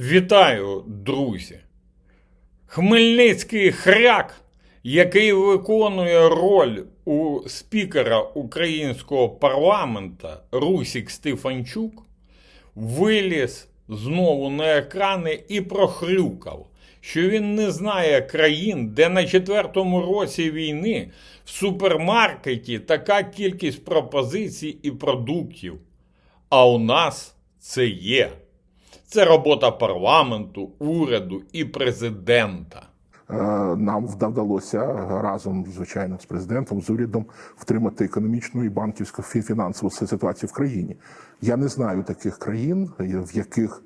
Вітаю, друзі! Хмельницький хряк, який виконує роль у спікера українського парламента Русік Стефанчук, виліз знову на екрани і прохрюкав, що він не знає країн, де на четвертому році війни в супермаркеті така кількість пропозицій і продуктів. А у нас це є. Це робота парламенту, уряду і президента. Е, Нам вда- вдалося разом, звичайно, з президентом, з урядом втримати економічну і банківську фі- фінансову ситуацію в країні. Я не знаю таких країн, в яких,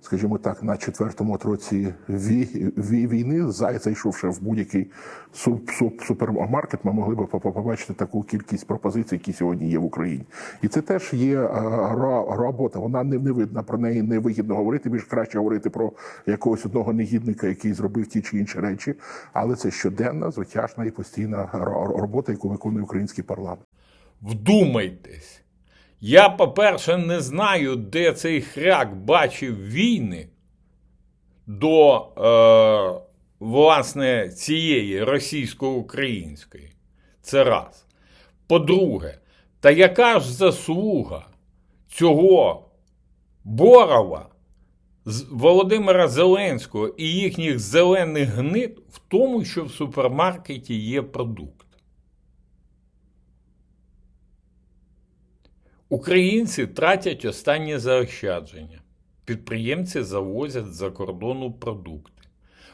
скажімо так, на четвертому році ві- ві- війни, зай- зайшовши в будь-який суп- суп- супермаркет, ми могли б по- по- побачити таку кількість пропозицій, які сьогодні є в Україні. І це теж є робота. Вона не видна про неї не вигідно говорити. Більш краще говорити про якогось одного негідника, який зробив ті чи інші речі. Але це щоденна, звитяжна і постійна робота, яку виконує український парламент. Вдумайтесь. Я, по-перше, не знаю, де цей хряк бачив війни до, е, власне, цієї російсько-української. Це раз. По-друге, та яка ж заслуга цього Борова, Володимира Зеленського і їхніх зелених гнид в тому, що в супермаркеті є продукт? Українці тратять останні заощадження. Підприємці завозять за кордону продукти.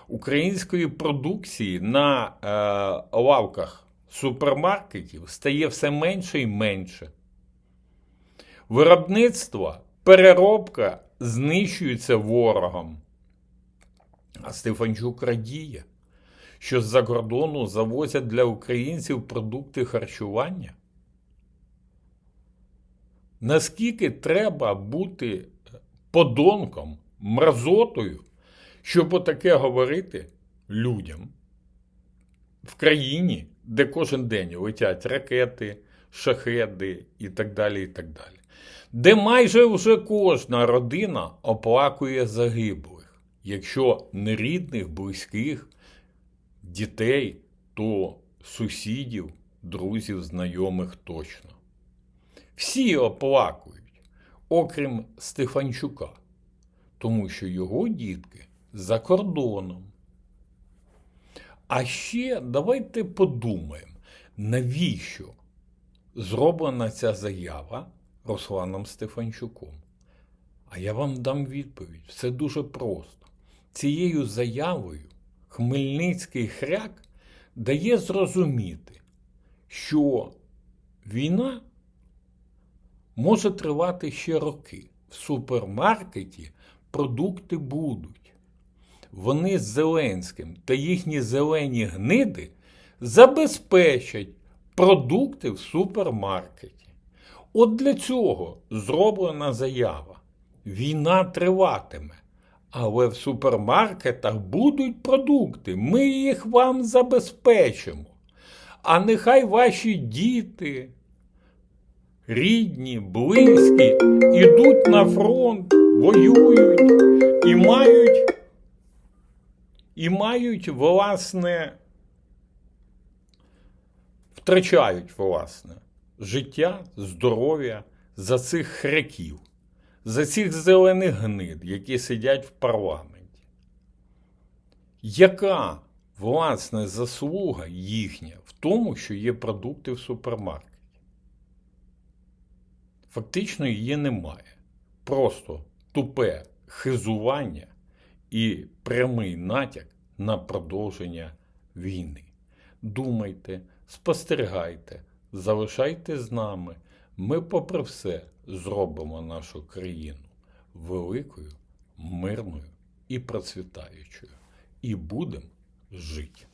Української продукції на е, лавках супермаркетів стає все менше і менше. Виробництво, переробка знищується ворогом. А Стефанчук радіє, що з-за кордону завозять для українців продукти харчування. Наскільки треба бути подонком, мразотою, щоб отаке говорити людям в країні, де кожен день летять ракети, шахеди і так далі, і так далі. Де майже вже кожна родина оплакує загиблих, якщо не рідних, близьких, дітей, то сусідів, друзів, знайомих точно. Всі оплакують, окрім Стефанчука, тому що його дітки за кордоном. А ще давайте подумаємо, навіщо зроблена ця заява Русланом Стефанчуком. А я вам дам відповідь. Все дуже просто. Цією заявою Хмельницький хряк дає зрозуміти, що війна може тривати ще роки. В супермаркеті продукти будуть. Вони з Зеленським та їхні зелені гниди забезпечать продукти в супермаркеті. От для цього зроблена заява. Війна триватиме, але в супермаркетах будуть продукти. Ми їх вам забезпечимо. А нехай ваші діти, рідні, близькі, ідуть на фронт, воюють і мають, і мають, власне, втрачають, власне, життя, здоров'я за цих хряків, за цих зелених гнид, які сидять в парламенті. Яка, власне, заслуга їхня в тому, що є продукти в супермаркеті? Фактично її немає. Просто тупе хизування і прямий натяк на продовження війни. Думайте, спостерігайте, залишайте з нами. Ми, попри все, зробимо нашу країну великою, мирною і процвітаючою. І будемо жити.